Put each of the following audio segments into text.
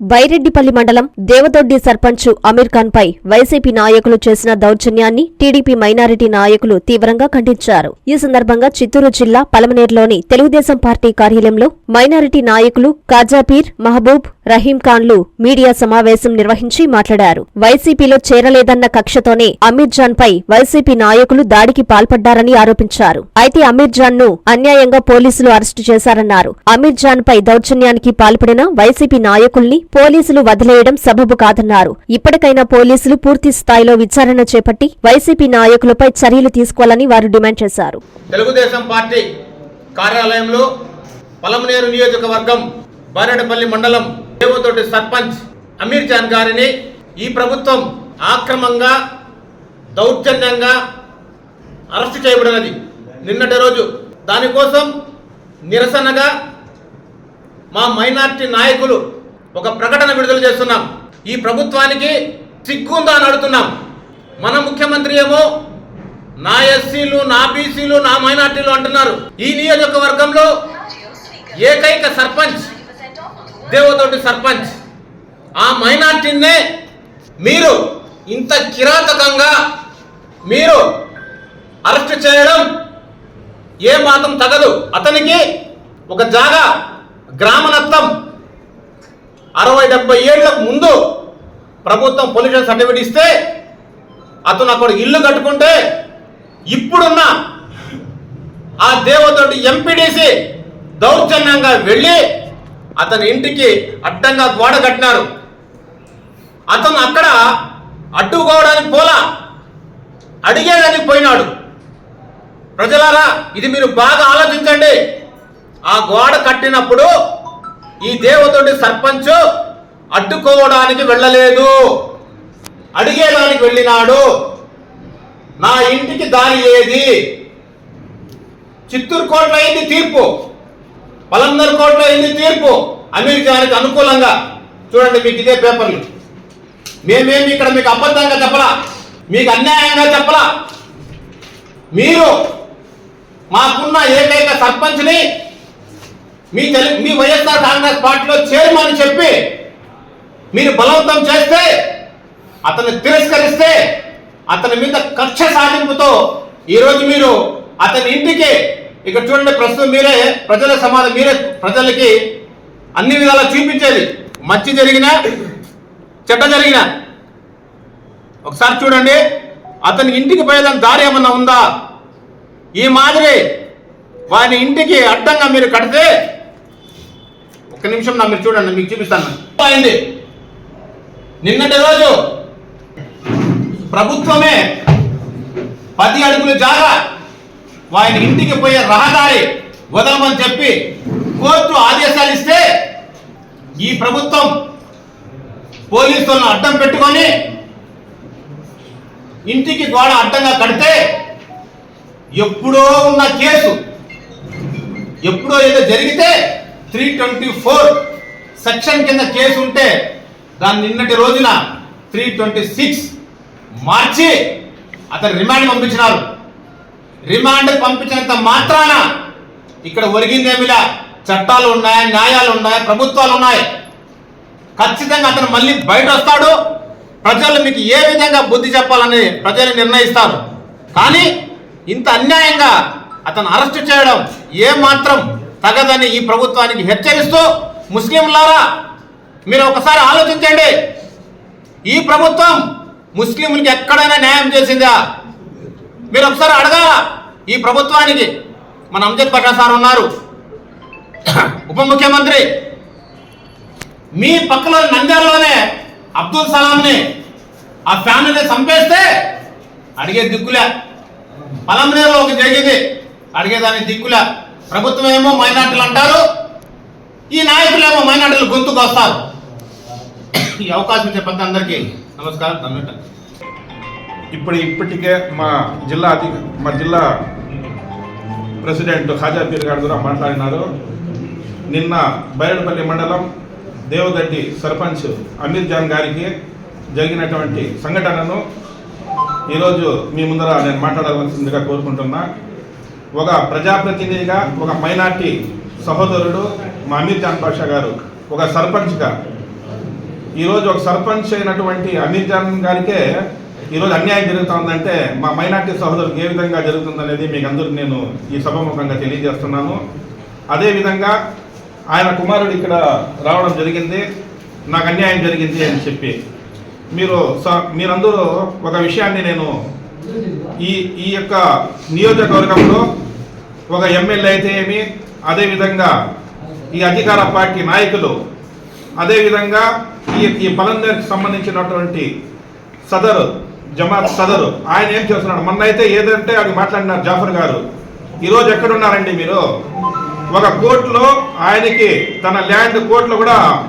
బైరెడ్డిపల్లి మండలం దేవదొడ్డి సర్పంచ్ అమీర్ ఖాన్ పై వైసీపీ నాయకులు చేసిన దౌర్జన్యాన్ని టీడీపీ మైనారిటీ నాయకులు తీవ్రంగా ఖండించారు. ఈ సందర్భంగా చిత్తూరు జిల్లా పలమనేరులోని తెలుగుదేశం పార్టీ కార్యాలయంలో మైనారిటీ నాయకులు కాజాపీర్ మహబూబ్ రహీం ఖాన్లు మీడియా సమావేశం నిర్వహించి మాట్లాడారు. వైసీపీలో చేరలేదన్న కక్షతోనే అమీర్ జాన్ పై వైసీపీ నాయకులు దాడికి పాల్పడ్డారని ఆరోపించారు. అయితే అమీర్ జాన్ను అన్యాయంగా పోలీసులు అరెస్టు చేశారన్నారు. అమీర్ జాన్ పై దౌర్జన్యానికి పాల్పడిన వైసీపీ నాయకుల్ని పోలీసులు వదిలేయడం సబబు కాదన్నారు. ఇప్పటికైనా పోలీసులు పూర్తి స్థాయిలో విచారణ చేపట్టి వైసీపీ నాయకులపై చర్యలు తీసుకోవాలని వారు డిమాండ్ చేశారు. తెలుగుదేశం పార్టీ కార్యాలయంలో పలమనేరు నియోజకవర్గం బారెడపల్లి మండలం దేవతోటి సర్పంచ్ అమీర్ జాన్ గారిని ఈ ప్రభుత్వం ఆక్రమంగా దౌర్జన్యంగా అరెస్టు చేయబడినది. నిన్నటి రోజు దానికోసం నిరసనగా మా మైనార్టీ నాయకులు ఒక ప్రకటన విడుదల చేస్తున్నాం. ఈ ప్రభుత్వానికి సిగ్గుందా అని అడుగుతున్నాం. మన ముఖ్యమంత్రి ఏమో నా ఎస్సీలు నా బీసీలు నా మైనార్టీలు అంటున్నారు. ఈ నియోజకవర్గంలో ఏకైక సర్పంచ్ దేవతోటి సర్పంచ్. ఆ మైనార్టీనే మీరు ఇంత కిరాతకంగా మీరు అరెస్ట్ చేయడం ఏ మాత్రం తగదు. అతనికి ఒక జాగా గ్రామనత్తం అరవై డెబ్బై ఏళ్ళకు ముందు ప్రభుత్వం పొల్యూషన్ సర్టిఫికేట్ ఇస్తే అతను అక్కడ ఇల్లు కట్టుకుంటే ఇప్పుడున్న ఆ దేవతోటి ఎంపీడీసీ దౌర్జన్యంగా వెళ్ళి అతని ఇంటికి అడ్డంగా గోడ కట్టినారు. అతను అక్కడ అడ్డుకోవడానికి పోలా. అడిగేదానికి పోయినాడు. ప్రజలారా ఇది మీరు బాగా ఆలోచించండి. ఆ గోడ కట్టినప్పుడు ఈ దేవతోటి సర్పంచ్ అడ్డుకోవడానికి వెళ్ళలేదు. అడిగేదానికి వెళ్ళినాడు. నా ఇంటికి దారి ఏది? చిత్తూరు కోర్టులో అయింది తీర్పు. పలందర్ కోర్టులో అయింది తీర్పు. అమెరికానికి అనుకూలంగా. చూడండి మీకు ఇదే పేపర్లు. మేమేమి ఇక్కడ మీకు అబద్ధంగా చెప్పలా? మీకు అన్యాయంగా చెప్పలా? మీరు మాకున్న ఏకైక సర్పంచ్ని మీ తెలు మీ వైఎస్ఆర్ కాంగ్రెస్ పార్టీలో చేరమని చెప్పి మీరు బలవంతం చేస్తే అతన్ని తిరస్కరిస్తే అతని మీద కక్ష సాధింపుతో ఈరోజు మీరు అతని ఇంటికి ఇక్కడ చూడండి ప్రస్తుతం మీరే ప్రజల సమాధానం మీరే ప్రజలకి అన్ని విధాలా చూపించేది. మంచి జరిగినా చెడ్డ జరిగినా. ఒకసారి చూడండి అతని ఇంటికి పోయేదాని దారి ఏమన్నా ఉందా? ఈ మాదిరి వాని ఇంటికి అడ్డంగా మీరు కడితే ఒక్క నిమిషం నా మీరు చూడండి మీకు చూపిస్తాను. అయింది. నిన్నటి రోజు ప్రభుత్వమే పది అడుగులు జాగా వారి ఇంటికి పోయే రహదారి వదలమని చెప్పి కోర్టు ఆదేశాలు ఇస్తే ఈ ప్రభుత్వం పోలీసులను అడ్డం పెట్టుకొని ఇంటికి గోడ అడ్డంగా కడితే ఎప్పుడో ఉన్న కేసు ఎప్పుడో ఏదో జరిగితే త్రీ ట్వంటీ ఫోర్ సెక్షన్ కింద కేసు ఉంటే దాన్ని నిన్నటి రోజున త్రీ ట్వంటీ సిక్స్ మార్చి అతను రిమాండ్ పంపించినారు. రిమాండ్ పంపించినంత మాత్రాన ఇక్కడ ఒరిగిందేమిలా? చట్టాలు ఉన్నాయి? న్యాయాలు ఉన్నాయి? ప్రభుత్వాలు ఉన్నాయి. ఖచ్చితంగా అతను మళ్ళీ బయట వస్తాడు ప్రజలు మీకు ఏ విధంగా బుద్ధి చెప్పాలని ప్రజలు నిర్ణయిస్తారు. కానీ ఇంత అన్యాయంగా అతను అరెస్ట్ చేయడం ఏ మాత్రం తగదని ఈ ప్రభుత్వానికి హెచ్చరిస్తూ ముస్లింలారా మీరు ఒకసారి ఆలోచించండి. ఈ ప్రభుత్వం ముస్లింలకి ఎక్కడైనా న్యాయం చేసిందా? మీరు ఒకసారి అడగాల? ఈ ప్రభుత్వానికి? మన అంజద్ పటా సార్ ఉన్నారు. ఉప ముఖ్యమంత్రి మీ పక్కలో నంద్యాలలోనే అబ్దుల్ సలాంని ఆ ఫ్యామిలీని చంపేస్తే అడిగే దిక్కులే. పలంనేరులో ఒక జరిగింది. అడిగేదాని దిక్కులే. ప్రభుత్వం ఏమో మైనార్టీలు అంటారు. ఈ నాయకులేమో మైనార్టీలు గొంతుకు వస్తారు ఈ అవకాశం ఇచ్చే అందరికీ. నమస్కారం. ధన్యవాదాలు. ఇప్పుడు ఇప్పటికే మా జిల్లా అధి మా జిల్లా ప్రెసిడెంట్ ఖాజా పీర్ గారు కూడా మాట్లాడినారు. నిన్న బైరడపల్లి మండలం దేవదడ్డి సర్పంచ్ అమీర్ జాన్ గారికి జరిగినటువంటి సంఘటనను ఈరోజు మీ ముందర నేను మాట్లాడవలసిందిగా కోరుకుంటున్నా. ఒక ప్రజాప్రతినిధిగా ఒక మైనార్టీ సహోదరుడు మా అమీర్ జాన్ పాషా గారు ఒక సర్పంచ్గా. ఈరోజు ఒక సర్పంచ్ అయినటువంటి అమీర్ జాన్ గారికే ఈరోజు అన్యాయం జరుగుతుందంటే మా మైనార్టీ సహోదరులకు ఏ విధంగా జరుగుతుందనేది మీకు అందరికి నేను ఈ సభాముఖంగా తెలియజేస్తున్నాను. అదేవిధంగా ఆయన కుమారుడు ఇక్కడ రావడం జరిగింది. నాకు అన్యాయం జరిగింది అని చెప్పి. మీరు స- మీరందరూ ఒక విషయాన్ని నేను ఈ ఈ యొక్క నియోజకవర్గంలో ఒక ఎమ్మెల్యే అయితే ఏమి అదేవిధంగా ఈ అధికార పార్టీ నాయకులు అదేవిధంగా ఈ ఈ పలందరికి సంబంధించినటువంటి సదరు జమాత్ సదరు. ఆయన ఏం చేస్తున్నాడు? మొన్న అయితే ఏదంటే అది మాట్లాడినారు జాఫర్ గారు. ఈరోజు ఎక్కడున్నారండి మీరు? ఒక కోర్టులో ఆయనకి తన ల్యాండ్ కోర్టులో కూడా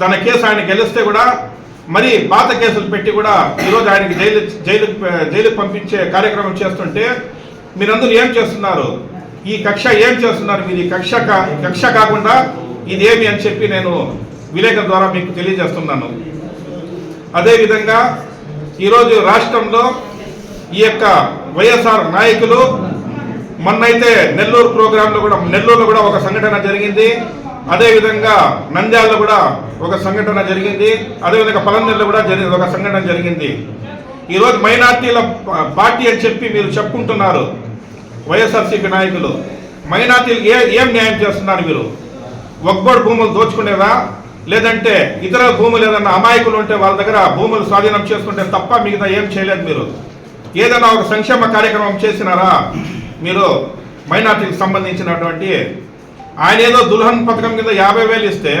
తన కేసు ఆయన గెలిస్తే కూడా మరి పాత కేసులు పెట్టి కూడా ఈరోజు ఆయనకి జైలు జైలు జైలుకి పంపించే కార్యక్రమం చేస్తుంటే మీరందరూ ఏం చేస్తున్నారు? ఈ కక్ష ఏం చేస్తున్నారు మీరు? ఈ కక్ష కా- కక్ష కాకుండా ఇదేమి అని చెప్పి నేను విలేకరు ద్వారా మీకు తెలియజేస్తున్నాను. అదేవిధంగా ఈరోజు రాష్ట్రంలో ఈ యొక్క వైఎస్ఆర్ నాయకులు మొన్నైతే నెల్లూరు ప్రోగ్రాంలో కూడా నెల్లూరులో కూడా ఒక సంఘటన జరిగింది. అదేవిధంగా నంద్యాలలో కూడా ఒక సంఘటన జరిగింది. అదేవిధంగా పలంనేరులో కూడా జరి ఒక సంఘటన జరిగింది. ఈరోజు మైనార్టీల పార్టీ అని చెప్పి మీరు చెప్పుకుంటున్నారు వైఎస్ఆర్సీపీ నాయకులు. మైనార్టీలకు ఏ ఏం న్యాయం చేస్తున్నారు మీరు? ఒక్కోటి భూములు దోచుకునేదా? లేదంటే ఇతర భూములు ఏదైనా అమాయకులు ఉంటే వాళ్ళ దగ్గర భూములు స్వాధీనం చేసుకుంటే తప్ప మిగతా ఏం చేయలేదు మీరు. ఏదైనా ఒక సంక్షేమ కార్యక్రమం చేసినారా? మీరు మైనార్టీకి సంబంధించినటువంటి ఆయన ఏదో దుల్హన్ పథకం కింద యాభై వేలు ఇస్తే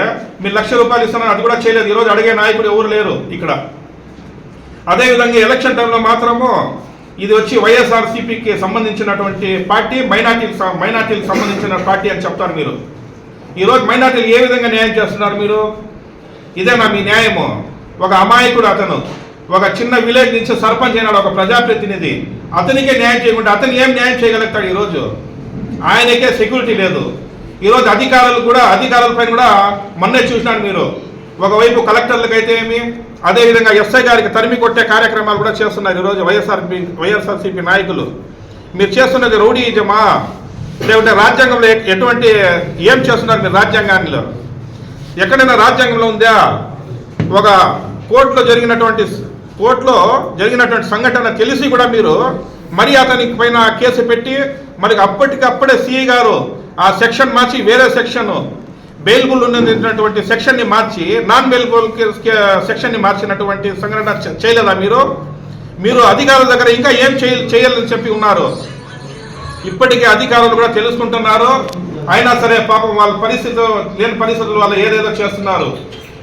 మీరు లక్ష రూపాయలు ఇస్తున్నారు అది కూడా చేయలేదు. ఈరోజు అడిగే నాయకుడు ఎవరు లేరు ఇక్కడ. అదేవిధంగా ఎలక్షన్ టైంలో మాత్రము ఇది వచ్చి వైఎస్ఆర్సీపీకి సంబంధించినటువంటి పార్టీ మైనార్టీకి మైనార్టీకి సంబంధించిన పార్టీ అని చెప్తారు మీరు. ఈరోజు మైనార్టీలు ఏ విధంగా న్యాయం చేస్తున్నారు మీరు? ఇదేనా మీ న్యాయము. ఒక అమాయకుడు అతను ఒక చిన్న విలేజ్ నుంచి సర్పంచ్ అయినాడు ఒక ప్రజాప్రతినిధి. అతనికే న్యాయం చేయకుండా అతను ఏం న్యాయం చేయగలుగుతాడు ఈరోజు ఆయనకే సెక్యూరిటీ లేదు. ఈరోజు అధికారులు కూడా అధికారులపైన కూడా మొన్నే చూసినాడు మీరు. ఒకవైపు కలెక్టర్లకు అయితే ఏమి అదేవిధంగా ఎస్ఐ గారికి తరిమి కొట్టే కార్యక్రమాలు కూడా చేస్తున్నారు ఈరోజు వైఎస్ఆర్ వైఎస్ఆర్సీపీ నాయకులు. మీరు చేస్తున్నది రౌడీజమా? లేకుంటే రాజ్యాంగంలో ఎటువంటి ఏం చేస్తున్నారు మీరు రాజ్యాంగాన్నిలో? ఎక్కడైనా రాజ్యాంగంలో ఉందా? ఒక కోర్టులో జరిగినటువంటి కోర్టులో జరిగినటువంటి సంఘటన తెలిసి కూడా మీరు మరి అతనికి పైన కేసు పెట్టి మరి అప్పటికప్పుడే సిఐ గారు ఆ సెక్షన్ మార్చి వేరే సెక్షన్ బెయిల్బుల్ ఉన్నటువంటి సెక్షన్ని మార్చి నాన్ బెయిల్బుల్ సెక్షన్ని మార్చినటువంటి సంఘటన చేయలేదా మీరు? మీరు అధికారుల దగ్గర ఇంకా ఏం చేయ చేయాలని చెప్పి ఉన్నారు? ఇప్పటికే అధికారులు కూడా తెలుసుకుంటున్నారు. అయినా సరే పాపం వాళ్ళ పరిస్థితి లేని పరిస్థితులు వాళ్ళు ఏదేదో చేస్తున్నారు.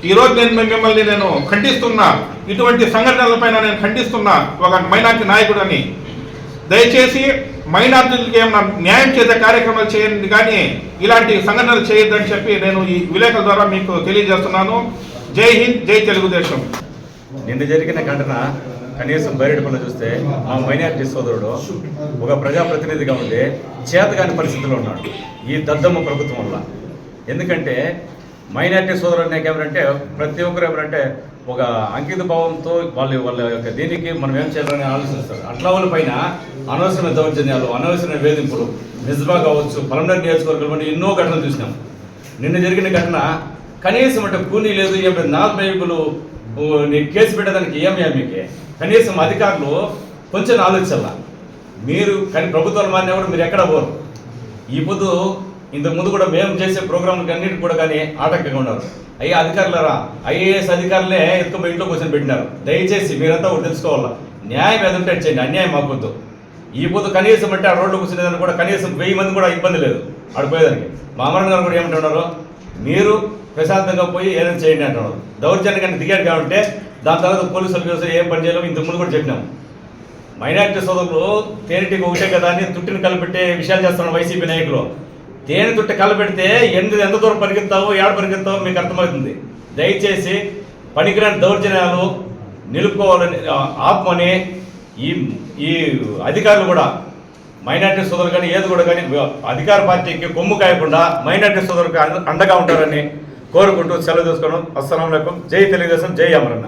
ఈ రోజు నేను మిమ్మల్ని నేను ఖండిస్తున్నా. ఇటువంటి సంఘటనలపైన నేను ఖండిస్తున్నా. ఒక మైనార్టీ నాయకుడు అని దయచేసి మైనార్టీలకు ఏమైనా న్యాయం చేసే కార్యక్రమాలు చేయండి కానీ ఇలాంటి సంఘటనలు చేయొద్దని చెప్పి నేను ఈ విలేకరుల ద్వారా మీకు తెలియజేస్తున్నాను. జై హింద్ జై తెలుగుదేశం. నిన్న జరిగిన ఘటన కనీసం బయటపల్లి చూస్తే మా మైనారిటీ సోదరుడు ఒక ప్రజాప్రతినిధిగా ఉండే చేతగాని పరిస్థితిలో ఉన్నాడు. ఈ దద్దమ్మ ప్రభుత్వం వల్ల. ఎందుకంటే మైనారిటీ సోదరుడు అనేక ఎవరంటే ప్రతి ఒక్కరు ఎవరంటే ఒక అంకిత భావంతో వాళ్ళ వాళ్ళ యొక్క దీనికి మనం ఏం చేయాలని ఆలోచిస్తారు. అట్లా వాళ్ళ పైన అనవసరమైన దౌర్జన్యాలు అనవసరమైన వేధింపులు నిజమా కావచ్చు పలమనేరు నియోజకవర్గంలో ఎన్నో ఘటనలు చూసినాం. నిన్న జరిగిన ఘటన కనీసం అంటే కూలీ లేదు ఏం నాలుగు నీ కేసు పెట్టడానికి ఏమయ్యా మీకు? కనీసం అధికారులు కొంచెం ఆలోచించాల? మీరు కానీ ప్రభుత్వాలు కూడా మీరు ఎక్కడ పోరు. ఈ పొద్దు ఇంతకు ముందు కూడా మేము చేసే ప్రోగ్రాంలకు అన్నింటికి కూడా కానీ ఆటంకంగా ఉన్నారు. అయ్యే అధికారులరా? ఐఏఎస్ అధికారులే ఎత్తుకుపోయి ఇంట్లో కూర్చొని పెట్టినారు. దయచేసి మీరంతా ఒకటి తెలుసుకోవాలా? న్యాయం ఎదుంటే చేయండి అన్యాయం మాకొద్దు. ఈ పొద్దు కనీసం అంటే ఆ రోడ్లు కూర్చునేదాన్ని కూడా కనీసం వెయ్యి మంది కూడా ఇబ్బంది లేదు ఆడిపోయేదానికి. మా అమరణ గారు కూడా ఏమంటున్నారు మీరు ప్రశాంతంగా పోయి ఏదైనా చేయండి అంటున్నారు దౌర్జన్యంగా దిగాడు కాబట్టి దాని తర్వాత పోలీసులు చూస్తే ఏం పని చేయాలో ఇంతకు ముందు కూడా చెప్పినాం. మైనారిటీ సోదరులు తేనెటికి ఒకటే కదా అని తుట్టిని కలిపెట్టే విషయాలు చేస్తున్నారు వైసీపీ నాయకులు. తేనె తుట్టి కలపెడితే ఎనిమిది ఎంత దూరం పరిగెత్తావో ఏడ పరిగెత్తావో మీకు అర్థమవుతుంది. దయచేసి పనికిరాని దౌర్జన్యాలు నిలుపుకోవాలని ఆపమని ఈ ఈ అధికారులు కూడా మైనార్టీ సోదరులు కానీ ఏది కూడా కానీ అధికార పార్టీకి కొమ్ము కాయకుండా మైనార్టీ సోదరులకు అండగా ఉంటారని కోరుకుంటూ సెలవు తీసుకోవడం అస్సలం జై తెలుగుదేశం జై అమరన్న.